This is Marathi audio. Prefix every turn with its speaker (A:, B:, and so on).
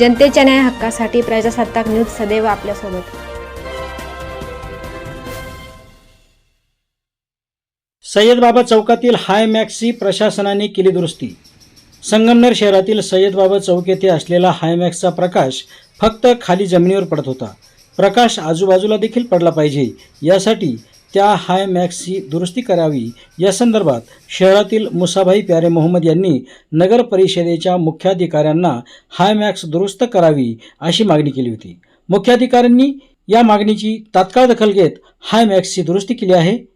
A: जनतेच्या न्याय हक्कासाठी प्रजासत्ताक न्यूज सदैव आपल्यासोबत.
B: सय्यदबाबा चौकातील हाय मॅक्सची प्रशासनाने केली दुरुस्ती. संगमनेर शहरातील सय्यदबाबा चौक येथे असलेला हायमॅक्सचा प्रकाश फक्त खाली जमिनीवर पडत होता. प्रकाश आजूबाजूला देखील पडला पाहिजे यासाठी त्या हायमॅक्सची दुरुस्ती करावी. या संदर्भात शहरातील मुसाभाई प्यारे मोहम्मद यांनी नगर परिषदेच्या मुख्याधिकाऱ्यांना हायमॅक्स दुरुस्त करावी अशी मागणी केली होती. मुख्याधिकाऱ्यांनी या मागणीची तात्काळ दखल घेत हायमॅक्सची दुरुस्ती केली आहे.